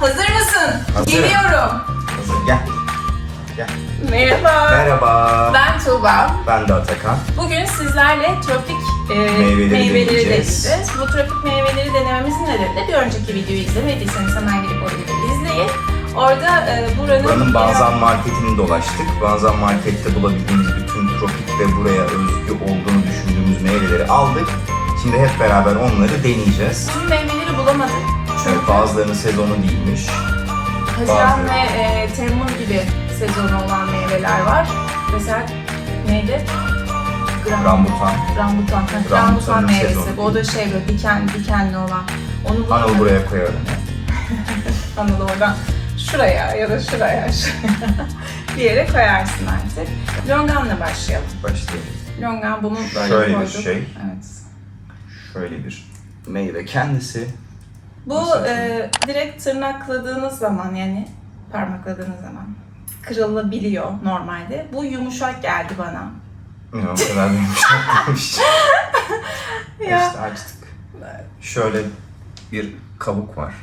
Hazır mısın? Hazırım. Geliyorum. Hazır gel. Gel. Merhaba. Merhaba. Ben Tuğba. Ben de Atakan. Bugün sizlerle tropik e, Meyveleri meyveleri deneyeceğiz. deneyeceğiz. Bu tropik meyveleri denememizin nedeni de bir önceki videoyu izlemediyseniz hemen gidip o videoyu izleyin. Orada e, buranın... Buranın Banzan Market'ini dolaştık. Banzan Market'te bulabildiğimiz bütün tropik ve buraya özgü olduğunu düşündüğümüz meyveleri aldık. Şimdi hep beraber onları deneyeceğiz. Tüm meyveleri bulamadık. Evet, bazılarının sezonu değilmiş. Haziran bazıları- ve e, Temmuz gibi sezonu olan meyveler var. Mesela neydi? Gram- Rambutan. Rambutan. Ha, Rambutanın Rambutan meyvesi. sezonu. Bu o da şey böyle diken, dikenli olan. Onu Anıl bulamadık. buraya koyalım. Anıl oradan şuraya ya da şuraya, şuraya bir yere koyarsın artık. Longan'la başlayalım. Başlayalım. Longan bunu böyle Şöyle bir koyduk. şey. Evet. Şöyle bir meyve kendisi. Bu e, direkt tırnakladığınız zaman yani parmakladığınız zaman kırılabiliyor normalde. Bu yumuşak geldi bana. Ya, o kadar da yumuşak değilmiş. Ya. İşte açtık. Şöyle bir kabuk var.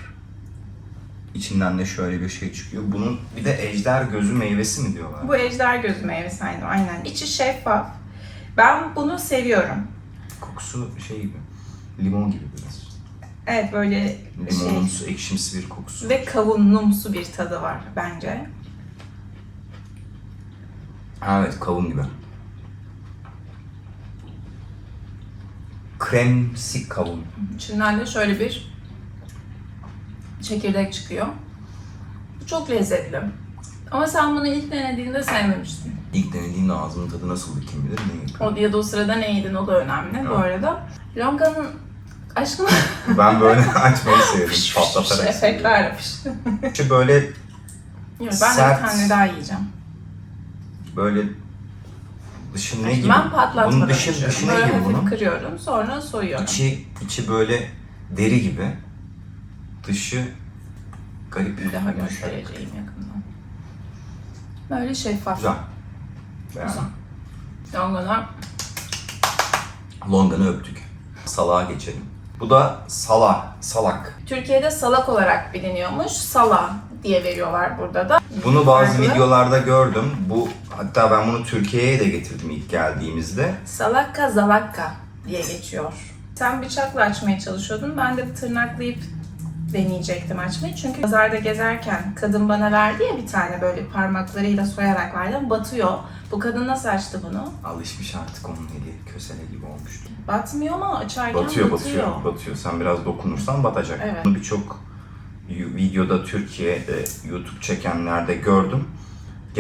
İçinden de şöyle bir şey çıkıyor. Bunun bir de ejder gözü meyvesi mi diyorlar? Bu ejder gözü meyvesi aynı, aynen. İçi şeffaf. Ben bunu seviyorum. Kokusu şey gibi. Limon gibi biraz. Evet böyle şey Limonumsu, ekşimsi bir kokusu. ve kavunumsu bir tadı var bence. Ha, evet kavun gibi. Kremsi kavun. İçinden de şöyle bir çekirdek çıkıyor. Bu çok lezzetli. Ama sen bunu ilk denediğinde sevmemiştin. İlk denediğimde ağzımın tadı nasıldı kim bilir ne. O ya da o sırada ne yedin o da önemli bu arada. Longa'nın aşkına Ben böyle açmayı seviyorum. Patlatarak efektler fış. Şu böyle Yok, ben de Sert. bir tane daha yiyeceğim. böyle dışı ne gibi? Ben patlatmadan Bunun dışı, açıyorum. dışı ne Böyle gibi hafif bunun? kırıyorum sonra soyuyorum. İçi, içi böyle deri gibi. Dışı garip. Bir daha yumuşak. göstereceğim yakından. Böyle şeffaf. Güzel. Beğendim. Longa'lar Longan'ı öptük. Salağa geçelim. Bu da sala, salak. Türkiye'de salak olarak biliniyormuş. Sala diye veriyorlar burada da. Bunu bazı Farklı. videolarda gördüm. Bu hatta ben bunu Türkiye'ye de getirdim ilk geldiğimizde. Salakka zalakka diye geçiyor. Sen bıçakla açmaya çalışıyordun. Ben de tırnaklayıp deneyecektim açmayı. Çünkü pazarda gezerken kadın bana verdi ya bir tane böyle parmaklarıyla soyarak verdi. Batıyor. Bu kadın nasıl açtı bunu? Alışmış artık onun eli kösele gibi olmuştu. Batmıyor ama açarken Batıyor, batıyor. batıyor, batıyor. Sen biraz dokunursan batacak. Evet. Bunu birçok videoda Türkiye'de YouTube çekenlerde gördüm.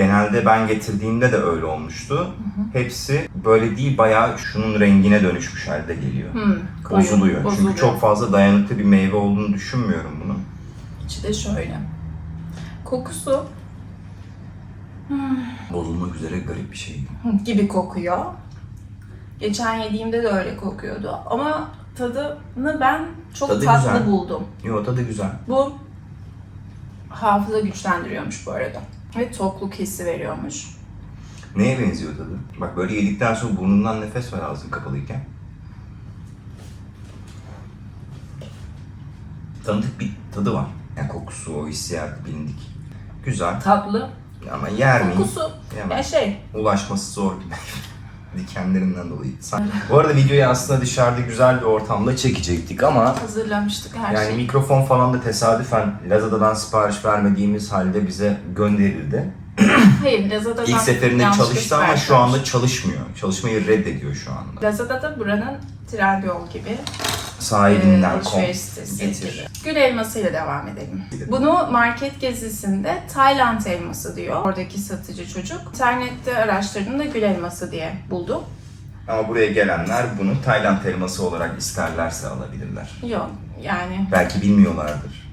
Genelde ben getirdiğimde de öyle olmuştu. Hepsi böyle değil bayağı şunun rengine dönüşmüş halde geliyor. Hmm, koyu, Bozuluyor. bozuluyor. Çünkü çok fazla dayanıklı bir meyve olduğunu düşünmüyorum bunun. İçi de şöyle. Kokusu Bozulmak üzere garip bir şey. gibi kokuyor. Geçen yediğimde de öyle kokuyordu. Ama tadını ben çok Tadı tatlı güzel. buldum. Yo tadı güzel. Bu hafıza güçlendiriyormuş bu arada. Ve tokluk hissi veriyormuş. Neye benziyor tadı? Bak böyle yedikten sonra burnundan nefes ver ağzın kapalıyken. Tanıdık bir tadı var. Yani kokusu, o hissiyat bilindik. Güzel Tatlı. ama yer miyim? Kokusu. Yemem. Ya şey, Ulaşması zor bir. Dikenlerinden dolayı. Bu arada videoyu aslında dışarıda güzel bir ortamda çekecektik ama hazırlamıştık her yani şeyi. mikrofon falan da tesadüfen Lazada'dan sipariş vermediğimiz halde bize gönderildi. Hayır, Lazada'dan İlk seferinde çalıştı ama şu anda çalışmıyor. Çalışmayı reddediyor şu anda. Lazada'da buranın Trendyol gibi Sahibinden kom. alışveriş sitesi getir. Gül elmasıyla devam edelim. Bunu market gezisinde Tayland elması diyor oradaki satıcı çocuk. İnternette araştırdığımda gül elması diye buldum. Ama buraya gelenler bunu Tayland elması olarak isterlerse alabilirler. Yok yani Belki bilmiyorlardır.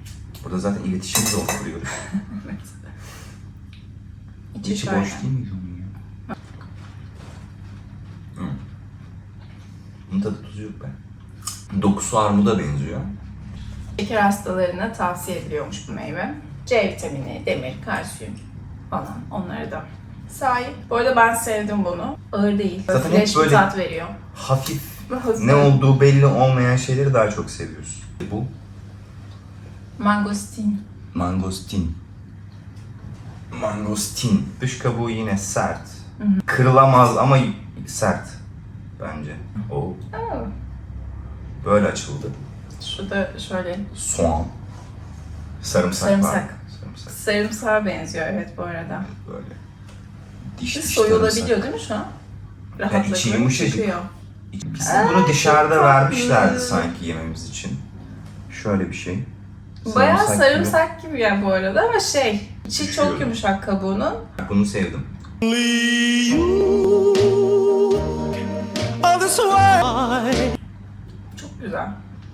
Burada zaten iletişim zor kuruyoruz. içi İçi boş değil mi. Bunun tadı tuzu yok be. Dokusu armuda benziyor. Şeker hastalarına tavsiye ediliyormuş bu meyve. C vitamini, demir, kalsiyum falan onları da sahip. Bu arada ben sevdim bunu. Ağır değil. Zaten Fresh bir böyle- tat veriyor. Hafif, Hızlı. ne olduğu belli olmayan şeyleri daha çok seviyoruz. Bu Mangostin. Mangostin. Mangostin. Dış kabuğu yine sert. Kırılamaz ama sert. Bence. O böyle açıldı. Şurada şöyle Soğan. Sarımsak, var. Sarımsak. Sarımsak. sarımsağa benziyor evet bu arada. Böyle. Diş diş Soyulabiliyor sarımsak. değil mi şu an? içi Rahatlıkla yumuşacık. çıkıyor. Biz Aa, bunu dışarıda vermişlerdi sanki yememiz için. Şöyle bir şey. Bayağı Sarımsak sarımsak gibi ya bu arada ama şey, içi çok yumuşak kabuğunun. gibi. Bunu sevdim. Çok güzel.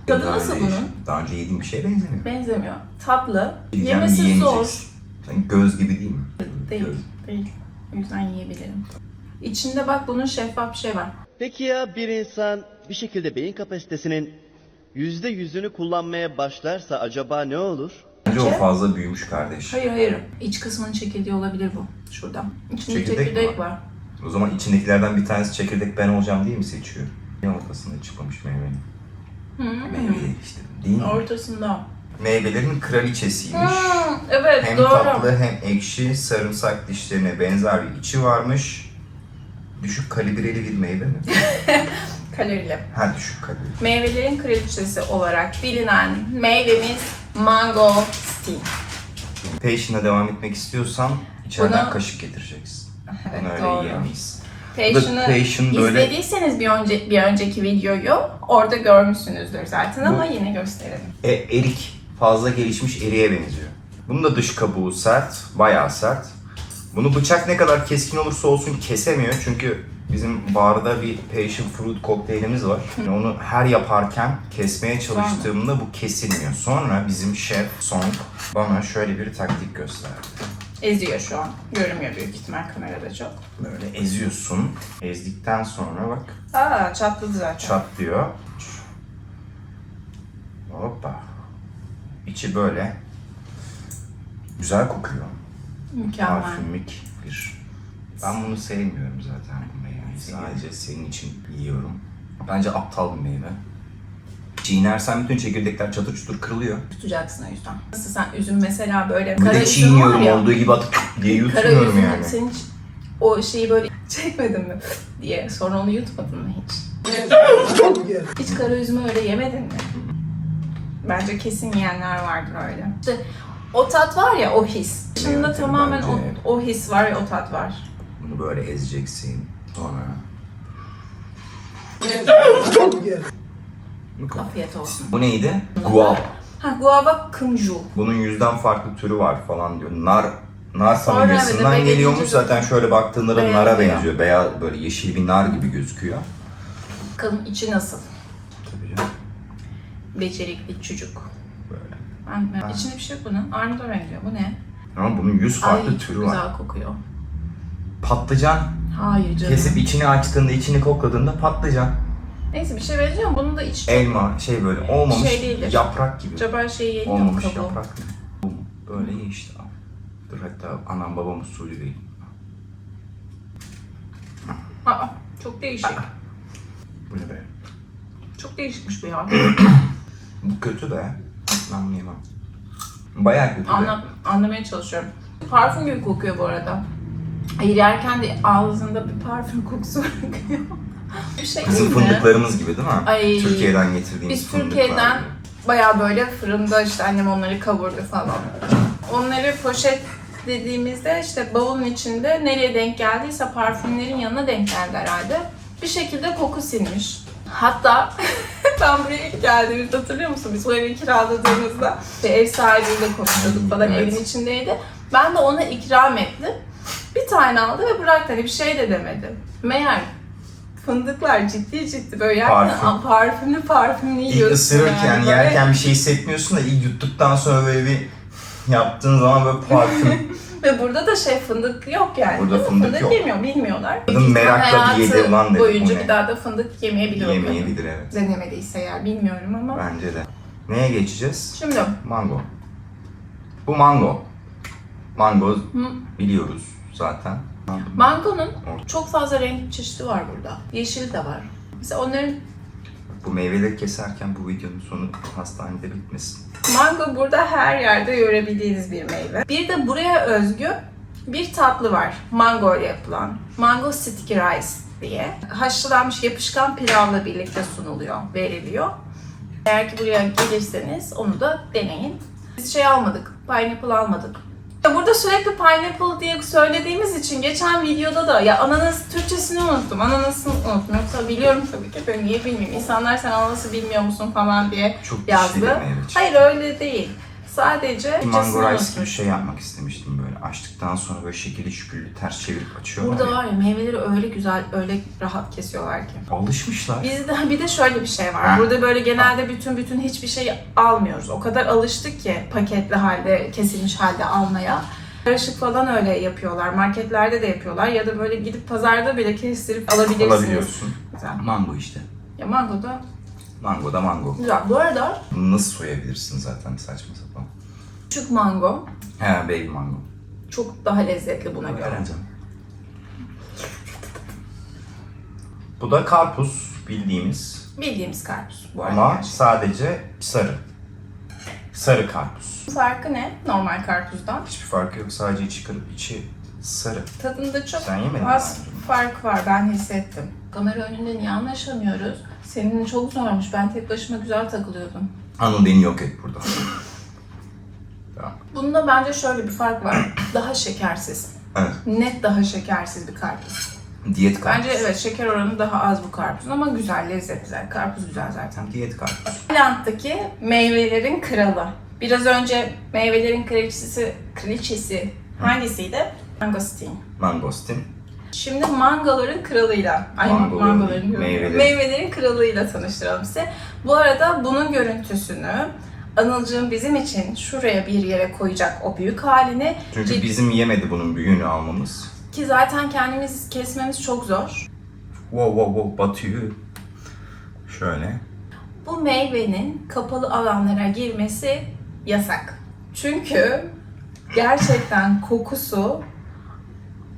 Tadı Daha nasıl önce- bunun? Daha önce yediğim bir şeye benzemiyor. Benzemiyor. Tatlı. Diyeceğim, Yemesi yiyemeyeceksin. zor. Sanki göz gibi değil mi? Değil, Göz. değil. O yüzden yiyebilirim. İçinde bak bunun şeffaf bir şey var. Peki ya bir insan bir şekilde beyin kapasitesinin yüzde yüzünü kullanmaya başlarsa acaba ne olur? Bence o fazla büyümüş kardeş. Hayır hayır. İç kısmının çekirdeği olabilir bu. Şurada. İçinde Çekirdek mi çekirdek var? var. O zaman içindekilerden bir tanesi çekirdek ben olacağım diye mi seçiyor? Ne ortasında çıkmamış meyvenin? Meyve işte değil mi? Ortasında. Meyvelerin kraliçesiymiş. Hmm, evet Hem doğru. tatlı hem ekşi, sarımsak dişlerine benzer bir içi varmış. Düşük kalibreli bir meyve mi? Kalorili. ha düşük kalibreli. Meyvelerin kraliçesi olarak bilinen meyvemiz mango steam. Passion'a devam etmek istiyorsan içeriden Bunu- kaşık getireceksin. Evet, Bunu öyle doğru. yiyemeyiz. Passion'ı Passion böyle- izlediyseniz bir, önce, bir önceki videoyu orada görmüşsünüzdür zaten ama Bu- yine gösterelim. E, erik fazla gelişmiş eriğe benziyor. Bunun da dış kabuğu sert, bayağı sert. Bunu bıçak ne kadar keskin olursa olsun kesemiyor çünkü bizim barda bir passion fruit kokteylimiz var. Yani onu her yaparken kesmeye çalıştığımda bu kesilmiyor. Sonra bizim şef Song bana şöyle bir taktik gösterdi. Eziyor şu an. Görünmüyor büyük ihtimal kamerada çok. Böyle eziyorsun. Ezdikten sonra bak Aa çatladı zaten. çatlıyor. Hoppa. İçi böyle. Güzel kokuyor. Mükemmel. Parfümik bir. Ben bunu sevmiyorum zaten bu meyveyi. Sadece senin için yiyorum. Bence aptal bir meyve. Çiğnersen bütün çekirdekler çatır çutur kırılıyor. Tutacaksın o yüzden. Nasıl sen üzüm mesela böyle Bir kara de üzüm var çiğniyorum ya. olduğu gibi atıp diye Kara yutuyorum üzüm yani. sen hiç o şeyi böyle çekmedin mi diye sonra onu yutmadın mı hiç? hiç kara üzümü öyle yemedin mi? Bence kesin yiyenler vardır öyle. İşte o tat var ya o his. Şimdi Evet, tamamen o, bence. o his var ya o tat var. Bunu böyle ezeceksin. Sonra Afiyet olsun. bu neydi? Guava. Ha guava kunju. Bunun yüzden farklı türü var falan diyor. Nar nar familyasından evet, eve geliyormuş zaten şöyle baktığında da nara benziyor. Beyaz böyle yeşil bir nar gibi gözüküyor. Bakalım içi nasıl? Tabii canım. Becerikli çocuk. Böyle. Ben, ben, içinde bir şey yok bunun. Armud'a benziyor. Bu ne? Ama bunun yüz farklı Ay türü çok var. güzel kokuyor. Patlıcan Hayır canım. kesip içini açtığında, içini kokladığında patlıcan. Neyse bir şey ama bunun da iç Elma şey böyle olmamış Şey değildir. yaprak gibi. Acaba şey yeniyor mu Olmamış kabuğu? yaprak gibi. Bu Böyle ye işte. al. Dur hatta anam babam usulü değil. Aa, çok değişik. Bu ne be? Çok değişikmiş bu ya. Bu kötü be. Ben bunu yemem. Bayağı kötü. Anla, anlamaya çalışıyorum. Parfüm gibi kokuyor bu arada. Yerken de ağzında bir parfüm kokusu bırakıyor. Bir şey Bizim değil mi? fındıklarımız gibi değil mi? Ay, Türkiye'den getirdiğimiz Biz fındıklar Türkiye'den bayağı böyle fırında işte annem onları kavurdu falan. Onları poşet dediğimizde işte bavulun içinde nereye denk geldiyse parfümlerin yanına denk geldi herhalde. Bir şekilde koku sinmiş. Hatta ben buraya ilk geldiğimizde hatırlıyor musun? Biz bu evi kiraladığımızda işte ev sahibiyle konuşuyorduk falan Evet. evin içindeydi. Ben de ona ikram ettim. Bir tane aldı ve bıraktı. Hani bir şey de demedi. Meğer fındıklar ciddi ciddi böyle yerken Parfüm. parfümlü parfümlü İlk yiyorsun. ısırırken, yani böyle. yerken bir şey hissetmiyorsun da ilk yuttuktan sonra böyle bir yaptığın zaman böyle parfüm. Ve burada da şey fındık yok yani. Burada Değil mi? fındık yok. yemiyor, bilmiyorlar. Kadın Büyük ihtimal merakla bir hayatı yedi ulan dedi, boyunca bu ne? bir daha da fındık yemeyebilir o kadın. Yemeyebilir evet. Denemediyse eğer bilmiyorum ama. Bence de. Neye geçeceğiz? Şimdi Mango. Bu mango. Mango biliyoruz zaten. Mangonun çok fazla renk çeşidi var burada. Yeşil de var. Mesela onların Bu meyveleri keserken bu videonun sonu hastanede bitmesin. Mango burada her yerde görebildiğiniz bir meyve. Bir de buraya özgü bir tatlı var. Mango ile yapılan. Mango sticky rice diye. Haşlanmış yapışkan pilavla birlikte sunuluyor, veriliyor. Eğer ki buraya gelirseniz onu da deneyin. Biz şey almadık, pineapple almadık. Burada sürekli pineapple diye söylediğimiz için geçen videoda da ya ananas Türkçesini unuttum, ananasını unuttum. Yoksa biliyorum tabii ki de niye bilmiyorum. İnsanlar sen ananası bilmiyor musun falan diye Çok dişli yazdı. çıktı. Hayır öyle değil. Sadece Mango rice gibi bir şey yapmak istemiştim böyle. Açtıktan sonra böyle şekilli şüküllü ters çevirip açıyorlar Burada var ya meyveleri öyle güzel, öyle rahat kesiyorlar ki. Alışmışlar. Bizde bir de şöyle bir şey var. Ha. Burada böyle genelde bütün bütün hiçbir şey almıyoruz. O kadar alıştık ki paketli halde, kesilmiş halde almaya. Karışık falan öyle yapıyorlar. Marketlerde de yapıyorlar. Ya da böyle gidip pazarda bile kestirip alabilirsiniz. Alabiliyorsun. Güzel. Mango işte. Ya mango da Mango da mango. güzel. Bu arada nasıl soyabilirsin zaten saçma sapan. küçük mango He baby mango. çok daha lezzetli buna göre. Alacağım. Bu da karpuz bildiğimiz Bildiğimiz karpuz bu ama arada. sadece sarı. Sarı karpuz. Farkı ne normal karpuzdan? Hiçbir farkı yok. Sadece içi kırıp içi sarı. Tadında çok Sen yemedin az fark var ben hissettim. Kamera önünde niye anlaşamıyoruz? Seninle çok zormuş. Ben tek başıma güzel takılıyordum. Anıl beni yok et burada. Tamam. Bunda bence şöyle bir fark var. Daha şekersiz. Evet. Net daha şekersiz bir karpuz. Diyet karpuz. Bence evet şeker oranı daha az bu karpuzun ama güzel, lezzetli. güzel. Karpuz güzel zaten. Diyet karpuz. Tayland'daki meyvelerin kralı. Biraz önce meyvelerin kraliçesi, kraliçesi hangisiydi? Mangosteen. Mangostin. Şimdi mangoların kralıyla, ay Mangoların, mangoların, meyvelerin. meyvelerin kralıyla tanıştıralım size. Bu arada bunun görüntüsünü Anılcığım bizim için şuraya bir yere koyacak o büyük halini. Çünkü Cid- bizim yemedi bunun büyüğünü almamız. Ki zaten kendimiz kesmemiz çok zor. Wow wow wow batıyor. Şöyle. Bu meyvenin kapalı alanlara girmesi yasak. Çünkü gerçekten kokusu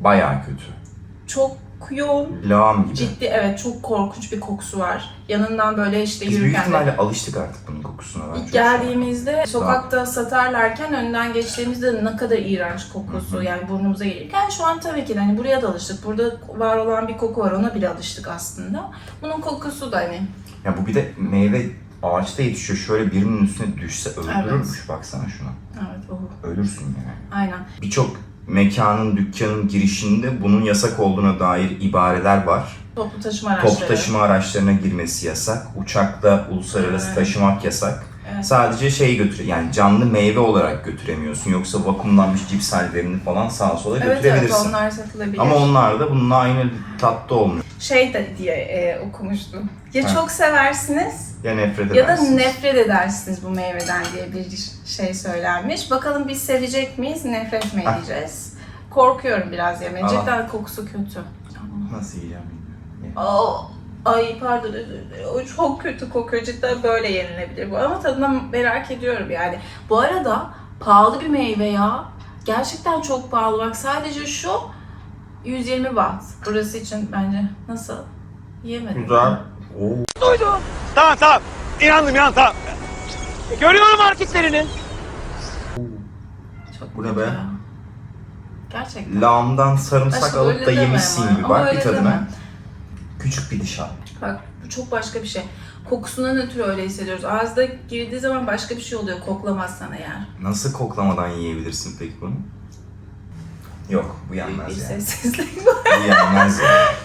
Bayağı kötü. Çok yoğun. Lağım gibi. Ciddi evet çok korkunç bir kokusu var. Yanından böyle işte Biz büyük yürürken de ihtimalle alıştık artık bunun kokusuna. Ben İlk geldiğimizde sokakta satarlarken önden geçtiğimizde ne kadar iğrenç kokusu Hı yani burnumuza gelirken şu an tabii ki de hani buraya da alıştık. Burada var olan bir koku var ona bile alıştık aslında. Bunun kokusu da hani Ya bu bir de meyve ağaçta yetişiyor. Şöyle birinin üstüne düşse öldürürmüş. Baksana şuna. evet o Ölürsün yani. aynen. Birçok mekanın, dükkanın girişinde bunun yasak olduğuna dair ibareler var. Toplu taşıma araçları. Toplu taşıma araçlarına girmesi yasak. Uçakta uluslararası Evet. taşımak yasak. Evet. Sadece şey götür, yani canlı meyve olarak götüremiyorsun. Yoksa vakumlanmış cips hallerini falan sağa sola Evet evet götürebilirsin. onlar satılabilir. Ama onlar da bununla aynı tatta olmuyor. Şey de diye e, okumuştum. Ya Ha. çok seversiniz Ya nefret ya da edersiniz. nefret edersiniz bu meyveden diye bir şey söylenmiş. Bakalım biz sevecek miyiz, nefret mi Ha. edeceğiz? Korkuyorum biraz yemeye. Cidden kokusu kötü. Nasıl yiyeceğim bilmiyorum. Aa, ay pardon özür dilerim. O çok kötü kokuyor. Cidden böyle yenilebilir bu. Ama tadını merak ediyorum yani. Bu arada pahalı bir meyve ya. Gerçekten çok pahalı. Bak sadece şu 120 baht. Burası için bence nasıl? Yemedim. Güzel. Oo. Tamam tamam. İnandım inandım tamam. Görüyorum hareketlerini. Çok Bu ne be? ya. Gerçekten. Lağımdan sarımsak Aşkım alıp öyle da deme yemişsin ama. gibi. Ama Bak bir öyle tadına. deme. Küçük bir diş. Bak bu çok başka bir şey. Kokusundan ötürü öyle hissediyoruz. Ağızda girdiği zaman başka bir şey oluyor. Koklamazsan eğer. Nasıl koklamadan yiyebilirsin peki bunu? Yok bu Bir yenmez yani. sessizlik var. Bu yenmez yani.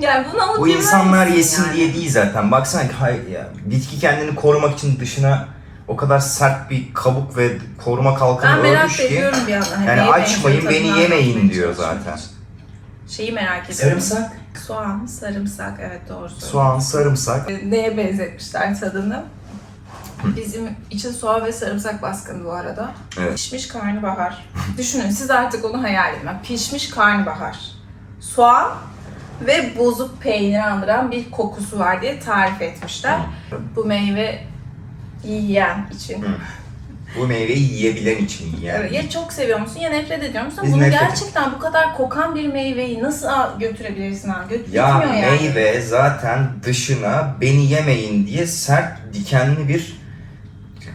Yani bunu alıp Bu yemez insanlar misin yesin yani? diye değil zaten. Baksana ki hay, ya, bitki kendini korumak için dışına o kadar sert bir kabuk ve koruma kalkanı Ben merak örmüş ki. ediyorum bir yandan. Hani Yani neye açmayın beni yemeyin diyor çalışıyorum. zaten. Şeyi merak ediyorum. Sarımsak. Soğan, sarımsak. Evet doğru söylüyorsun. Soğan, sarımsak. Neye benzetmişler tadını? Bizim için soğan ve sarımsak baskın bu arada. Evet. Pişmiş karnabahar. Düşünün siz artık onu hayal edin. Pişmiş karnabahar. Soğan ve bozuk peyniri andıran bir kokusu var diye tarif etmişler. Bu meyve yiyen için. Bu meyveyi yiyebilen için yani. Ya çok seviyor musun ya nefret ediyor musun? Biz Bunu nefret- gerçekten bu kadar kokan bir meyveyi nasıl al- götürebilirsin abi? Göt Ya gitmiyor yani. meyve zaten dışına beni yemeyin diye sert dikenli bir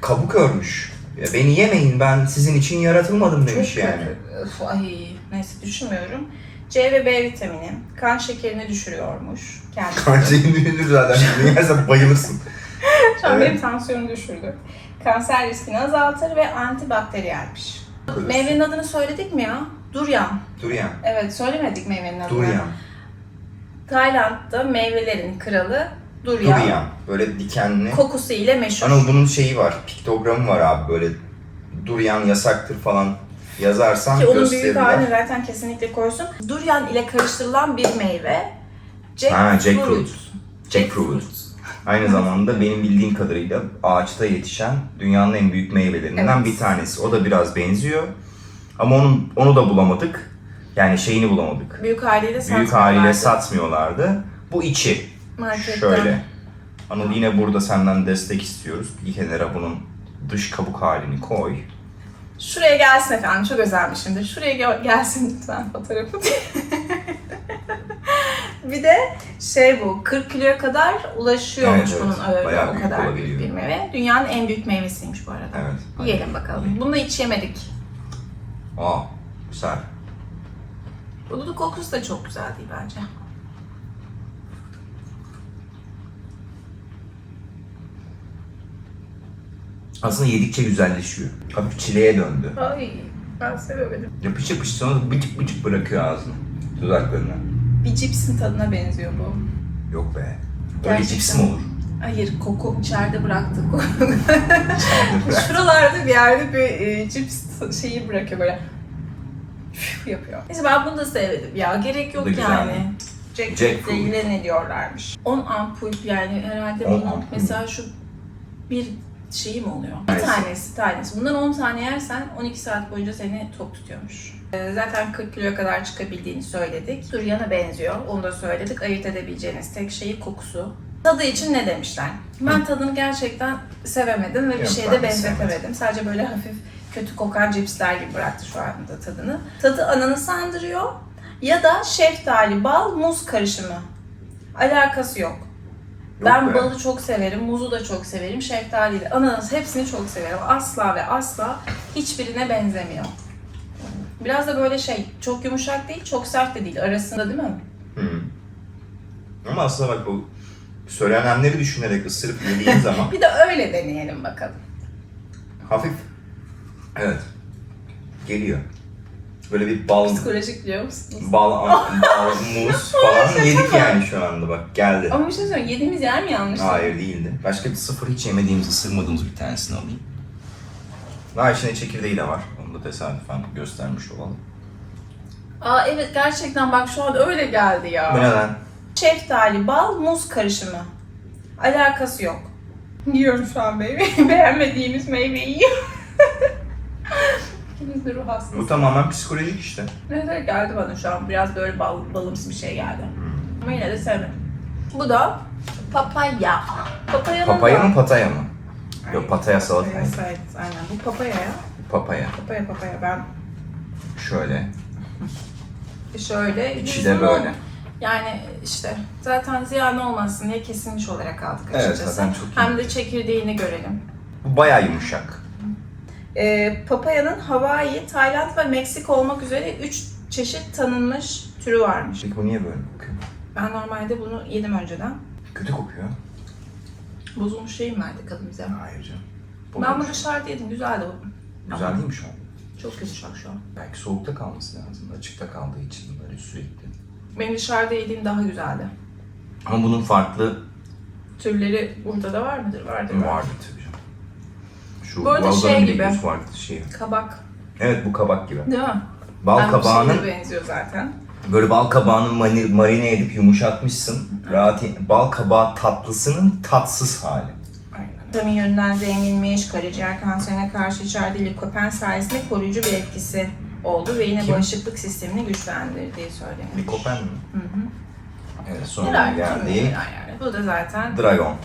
kabuk örmüş. Ya beni yemeyin ben sizin için yaratılmadım demiş Çok yani. kötü. Öf, ay neyse düşünmüyorum. C ve B vitamini kan şekerini düşürüyormuş kendisi. Kanserin düşünür zaten. Bunu yersen bayılırsın. Şu an Evet. benim tansiyonu düşürdü. Kanser riskini azaltır ve antibakteriyelmiş. Meyvenin adını söyledik mi ya? Duryan. Durian. Evet söylemedik meyvenin adını. Durian. Tayland'da meyvelerin kralı Duryan. Durian. Böyle dikenli. Kokusu ile meşhur. Anıl bunun şeyi var. Piktogramı var abi böyle. Durian yasaktır falan yazarsan Ki onun büyük halini zaten kesinlikle koysun. Duryan ile karıştırılan bir meyve. Ha, jackfruit. Jackfruit. Jackfruit. Aynı zamanda benim bildiğim kadarıyla ağaçta yetişen dünyanın en büyük meyvelerinden Evet. bir tanesi. O da biraz benziyor. Ama onun onu da bulamadık. Yani şeyini bulamadık. Büyük haliyle Büyük satmıyorlardı. haliyle satmıyorlardı. Bu içi. Marketten. Şöyle. Anıl yine burada senden destek istiyoruz. Bir kenara bunun dış kabuk halini koy. Şuraya gelsin efendim. Çok özelmişimdir. Şuraya gel- gelsin lütfen fotoğrafı. bir de şey bu 40 kiloya kadar ulaşıyormuş Evet, evet. bunun ağırlığı Bayağı o büyük kadar olabiliyor. büyük bir meyve. Dünyanın en büyük meyvesiymiş bu arada. Evet. Yiyelim bakalım. Bunu da hiç yemedik. Aa, güzel. Bunun kokusu da çok güzel değil bence. Aslında yedikçe güzelleşiyor. Hafif çileğe döndü. Ay ben sevemedim. Yapış yapış sonra bıcık bıcık bırakıyor ağzını. Dudaklarına. Bir cipsin tadına benziyor bu. Yok be. Böyle Gerçekten. cips mi olur? Hayır koku içeride bıraktık. İçeride bırak. Şuralarda bir yerde bir e, cips şeyi bırakıyor böyle. Üf yapıyor. Neyse ben bunu da sevmedim ya. Gerek yok Bu da güzel. yani. Jackfruit'le Jackfruit. ilgili ne diyorlarmış? 10 ampul yani herhalde 10 bunun ampul. mesela şu bir şeyi mi oluyor? Bir Tanesi. tanesi, tanesi. Bundan 10 tane yersen 12 saat boyunca seni tok tutuyormuş. Ee, Zaten 40 kiloya kadar çıkabildiğini söyledik. Duryana benziyor. Onu da söyledik. Ayırt edebileceğiniz tek şeyi kokusu. Tadı için ne demişler? Ben tadını gerçekten sevemedim ve bir şeye ben de de benzetemedim. Sadece böyle hafif kötü kokan cipsler gibi bıraktı şu anda tadını. Tadı ananı sandırıyor ya da şeftali, bal, muz karışımı. Alakası yok. ben be. balı çok severim, muzu da çok severim, şeftali de, ananas hepsini çok severim. Asla ve asla hiçbirine benzemiyor. Biraz da böyle şey, çok yumuşak değil, çok sert de değil. Arasında değil mi? Hı. Ama aslında bak bu söylenenleri düşünerek ısırıp yediğin zaman Bir de öyle deneyelim bakalım. hafif evet geliyor. Böyle bir bal, Psikolojik biliyor musunuz? bal, bal muz falan yedik yani şu anda bak geldi. Ama bir şey söyleyeyim, yediğimiz yer mi yanlış? Hayır değildi. Başka bir sıfır hiç yemediğimiz, ısırmadığımız bir tanesini alayım. Daha içinde çekirdeği de var. Onu da tesadüfen göstermiş olalım. Aa evet gerçekten bak şu an öyle geldi ya. Bu neden? Şeftali, bal, muz karışımı. Alakası yok. Yiyorum şu an meyveyi. Beğenmediğimiz meyveyi yiyorum. İkimiz de ruh hastası. Bu tamamen psikolojik işte. Evet geldi bana şu an. Biraz böyle bal, balımsı bir şey geldi. Ama yine de sevmedim. Bu da papaya. Papaya da- mı pataya mı? Yok pataya salata. Evet, evet, aynen. Bu papaya ya. Papaya. Papaya papaya. Ben Şöyle. şöyle. İçi de böyle. Yani işte zaten ziyan olmasın diye kesilmiş olarak aldık Evet, açıkçası. zaten çok iyi. Hem de çekirdeğini görelim. Bu bayağı yumuşak. Ee, papayanın Hawaii, Tayland ve Meksika olmak üzere 3 çeşit tanınmış türü varmış. Peki bu niye böyle kokuyor? Ben normalde bunu yedim önceden. Kötü kokuyor. Bozulmuş şey mi verdi kadın bize? Hayır canım. Ben bunu dışarıda yedim. Güzeldi bu. Güzel değil mi şu an? Çok yumuşak şu an. Belki soğukta kalması lazım. Açıkta kaldığı için böyle sürekli. Benim dışarıda yediğim daha güzeldi. Ama bunun farklı Türleri burada da var mıdır? Vardır. vardı tabii canım. Şu Bu arada şey bir gibi. farklı şey. Kabak. Evet bu kabak gibi. Değil mi? Bal Ben kabağının benziyor zaten. böyle bal kabağını marine edip yumuşatmışsın. Rahat bal kabağı tatlısının tatsız hali. Vitamin yönünden zenginmiş, karaciğer kanserine karşı içerdiği likopen sayesinde koruyucu bir etkisi oldu ve yine Kim? bağışıklık sistemini güçlendirdiği söylenmiş. Likopen mi? Hı hı. Evet sonra Neler geldi. yani. Bu da zaten Dragon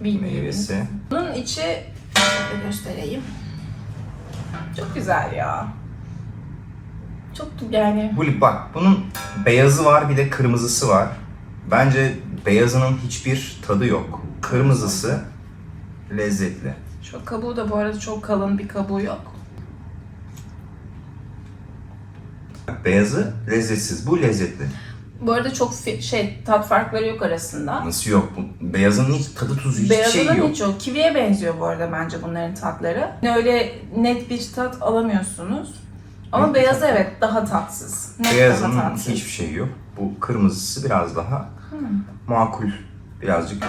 bilmiyorum. meyvesi. Bunun içi şöyle göstereyim. Çok güzel ya. Çok yani Bu bak bunun beyazı var bir de kırmızısı var. Bence beyazının hiçbir tadı yok. Kırmızısı lezzetli. şu kabuğu da bu arada çok kalın bir kabuğu yok. Beyazı lezzetsiz. Bu lezzetli. Bu arada çok fi- şey tat farkları yok arasında. Nasıl yok? Bu, beyazının hiç tadı tuzu hiçbir Beyazının şey yok. hiç yok. Kiviye benziyor bu arada bence bunların tatları. Yani Öyle net bir tat alamıyorsunuz. Ama Net bir beyazı evet daha tatsız. Net daha Beyazının tatsız. hiçbir şey yok. Bu kırmızısı biraz daha makul. Birazcık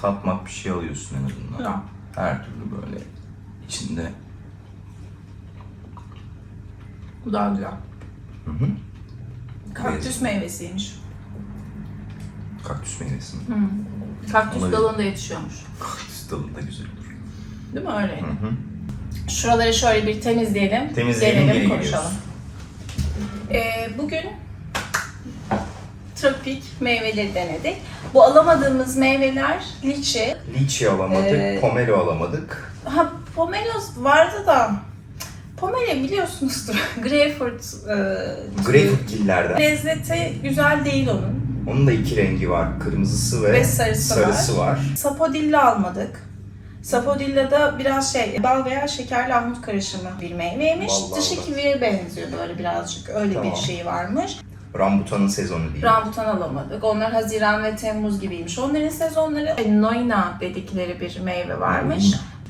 tatmak bir şey alıyorsun en azından. Ya. Her türlü böyle içinde. Bu daha güzel. Hı hı. Kaktüs meyvesiymiş. Kaktüs meyvesi mi? Kaktüs Olabilir. dalında yetişiyormuş. Kaktüs dalı da güzel olur. Değil mi öyle? Hı hı. Şuraları şöyle bir temizleyelim. Temizleyelim, gelelim, geri konuşalım. Ee, bugün tropik meyveleri denedik. Bu alamadığımız meyveler liçi. Liçi alamadık, Ee, pomelo alamadık. Ha pomelo vardı da pomelo biliyorsunuzdur. Greyfurt e, Greyfurt gillerden. Lezzeti güzel değil onun. Onun da iki rengi var. Kırmızısı ve, Ve sarısı sarısı var. Sapodilla almadık. Sapodilla da biraz şey, bal veya şekerli armut karışımı bir meyveymiş. Vallahi Dışı kiviye benziyor böyle birazcık. Öyle Tamam. bir şey varmış. Rambutanın sezonu değil. Rambutan alamadık. Onlar Haziran ve Temmuz gibiymiş. Onların sezonları Noina dedikleri bir meyve varmış.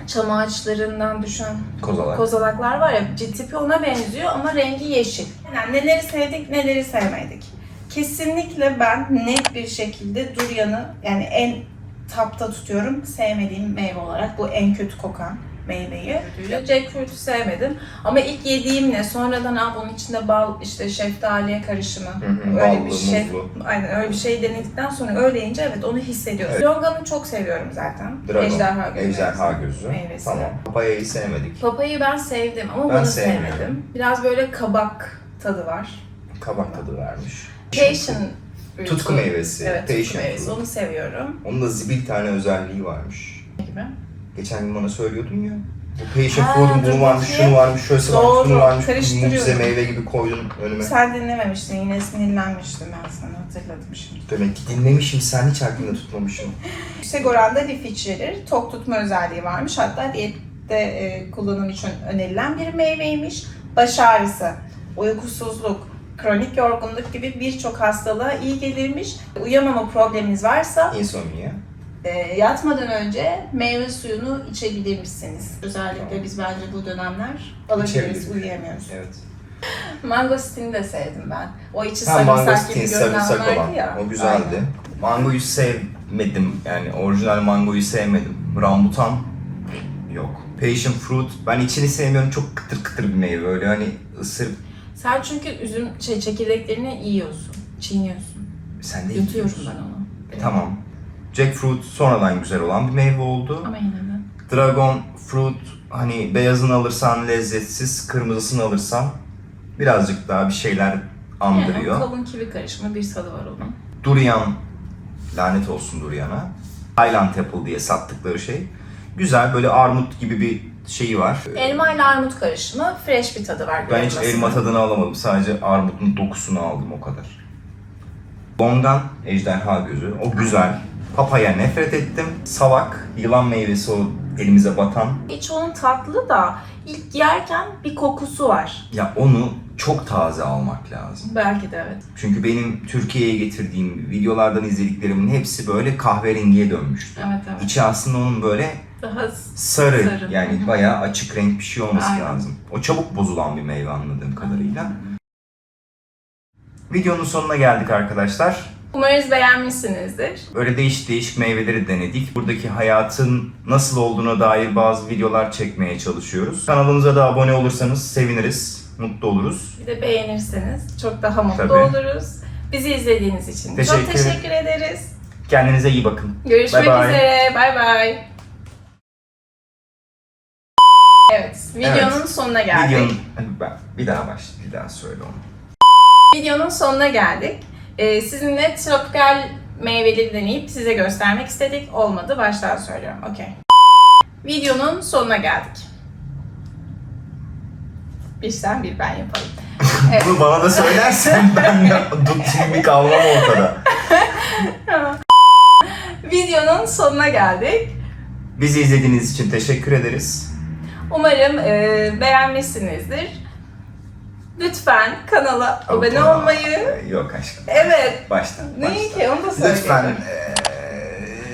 Çam ağaçlarından düşen Kozalak. kozalaklar var ya tipi ona benziyor ama rengi yeşil. Yani neleri sevdik neleri sevmedik. Kesinlikle ben net bir şekilde durianı yani en tapta tutuyorum sevmediğim meyve olarak. Bu en kötü kokan meyveyi. Jackfruit'u sevmedim. Ama ilk yediğimle sonradan Aa, bunun içinde bal işte şeftaliye karışımı hı, öyle ballı, bir şey. muzlu. Aynen öyle bir şey denedikten sonra öyle yiyince evet onu hissediyoruz. Evet. Yonga'nı çok seviyorum zaten. Dragon, Ejderha gözü. ejderha gözü. Meyvesi. Tamam. Papayayı sevmedik. Papayı ben sevdim ama Ben bunu sevmiyorum. sevmedim. Biraz böyle kabak tadı var. Kabak tadı vermiş. Passion Tutku meyvesi. Evet, tutku meyvesi. fruit. Onu seviyorum. Onun da zibil tane özelliği varmış. Gibi. Geçen gün bana söylüyordun ya. Bu passion Ha, dur bunu varmış, bakayım. şunu varmış, şöyle varmış, Doğru, bunu varmış. karıştırıyorum. Mucize meyve gibi koydun önüme. Sen dinlememiştin, yine sinirlenmiştim ben sana hatırladım şimdi. Demek ki dinlemişim, sen hiç aklında tutmamışsın. Yüksek oranda lif içerir, tok tutma özelliği varmış. Hatta diyette e, kullanım için önerilen bir meyveymiş. Baş ağrısı, uykusuzluk, kronik yorgunluk gibi birçok hastalığa iyi gelirmiş. Uyuyamama probleminiz varsa Insomnia. E, yatmadan önce meyve suyunu içebilirmişsiniz. Özellikle biz bence bu dönemler alabiliriz, uyuyamıyoruz. Evet. Mangostini de sevdim ben. O içi Ha sarımsak gibi sarımsak olan. ya. O güzeldi. Aynen. Mangoyu sevmedim. Yani orijinal mangoyu sevmedim. Rambutan yok. Passion fruit. Ben içini sevmiyorum. Çok kıtır kıtır bir meyve. Öyle hani ısır. Sen çünkü üzüm şey, çekirdeklerini yiyorsun, çiğniyorsun. Sen de Yutuyorum yiyorsun. ben onu. E, tamam. Jackfruit sonradan güzel olan bir meyve oldu. Ama yine de. Dragon fruit hani beyazını alırsan lezzetsiz, kırmızısını alırsan birazcık daha bir şeyler Yani andırıyor. o kalın kivi karışımı bir tadı var onun. Durian, lanet olsun Durian'a. Highland Apple diye sattıkları şey. Güzel böyle armut gibi bir şeyi var. Elma ile armut karışımı, fresh bir tadı var. Ben hiç elma tadını alamadım. Sadece armutun dokusunu aldım o kadar. Bongan, ejderha gözü. O güzel. Papaya nefret ettim. Savak, yılan meyvesi o elimize batan. İç onun tatlı da ilk yerken bir kokusu var. Ya onu çok taze almak lazım. Belki de evet. Çünkü benim Türkiye'ye getirdiğim videolardan izlediklerimin hepsi böyle kahverengiye dönmüştü. Evet evet. İçi aslında onun böyle Daha sarı, Sarı. Yani bayağı açık renk bir şey olması Aynen. lazım. O çabuk bozulan bir meyve anladığım kadarıyla. Videonun sonuna geldik arkadaşlar. Umarız beğenmişsinizdir. Böyle değişik değişik meyveleri denedik. Buradaki hayatın nasıl olduğuna dair bazı videolar çekmeye çalışıyoruz. Kanalımıza da abone olursanız seviniriz, mutlu oluruz. Bir de beğenirseniz çok daha mutlu Tabii. oluruz. Bizi izlediğiniz için çok Teşekkür- teşekkür ederiz. Kendinize iyi bakın. Görüşmek Bye bye. üzere. Bay bay. Evet, videonun sonuna geldik. Videonun... Bir daha baş, bir daha söyle onu. Videonun sonuna geldik. Ee, sizinle tropikal meyveleri deneyip size göstermek istedik. Olmadı. Baştan söylüyorum. Okey. Videonun sonuna geldik. Bir sen bir ben yapalım. Bunu bana da söylersen ben tutayım bir kavram ortada. Videonun sonuna geldik. Bizi izlediğiniz için teşekkür ederiz. Umarım e, beğenmişsinizdir. Lütfen kanala Opa. abone olmayı. Yok aşkım. Evet. Baştan. Neyi ki onu da söyle. Lütfen.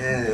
Ee,